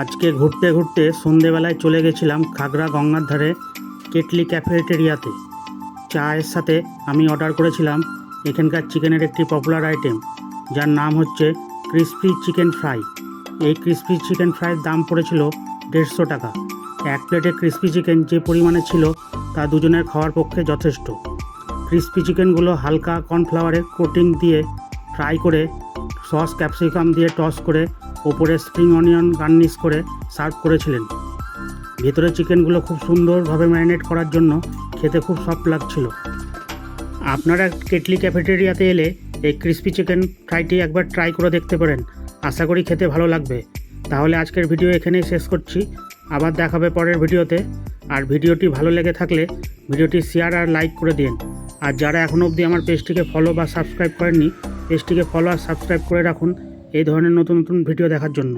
আজকে ঘুরতে ঘুরতে সন্ধেবেলায় চলে গেছিলাম খাগড়া গঙ্গার ধারে কেটলি ক্যাফেটেরিয়াতে। চায়ের সাথে আমি অর্ডার করেছিলাম এখানকার চিকেনের একটি পপুলার আইটেম, যার নাম হচ্ছে ক্রিসপি চিকেন ফ্রাই। এই ক্রিসপি চিকেন ফ্রাইয়ের দাম পড়েছিল দেড়শো টাকা। এক প্লেটে ক্রিসপি চিকেন যে পরিমাণে ছিল তা দুজনের খাওয়ার পক্ষে যথেষ্ট। ক্রিসপি চিকেনগুলো হালকা কর্নফ্লাওয়ারে কোটিং দিয়ে ফ্রাই করে সস ক্যাপসিকাম দিয়ে টস করে ওপরে স্প্রিং অনিয়ন গার্নিশ করে সার্ভ করেছিলেন। ভেতরে চিকেনগুলো খুব সুন্দরভাবে ম্যারিনেট করার জন্য খেতে খুব সফট লাগছিল। আপনারা কেটলি ক্যাফেটেরিয়াতে এলে এই ক্রিস্পি চিকেন ফ্রাইটি একবার ট্রাই করে দেখতে পারেন। আশা করি খেতে ভালো লাগবে। তাহলে আজকের ভিডিও এখানেই শেষ করছি। আবার দেখাবে পরের ভিডিওতে। আর ভিডিওটি ভালো লেগে থাকলে ভিডিওটি শেয়ার আর লাইক করে দিন। আর যারা এখনও অবধি আমার পেজটিকে ফলো বা সাবস্ক্রাইব করেননি, পেজটিকে ফলো আর সাবস্ক্রাইব করে রাখুন। এই ধরনের নতুন নতুন ভিডিও দেখার জন্য।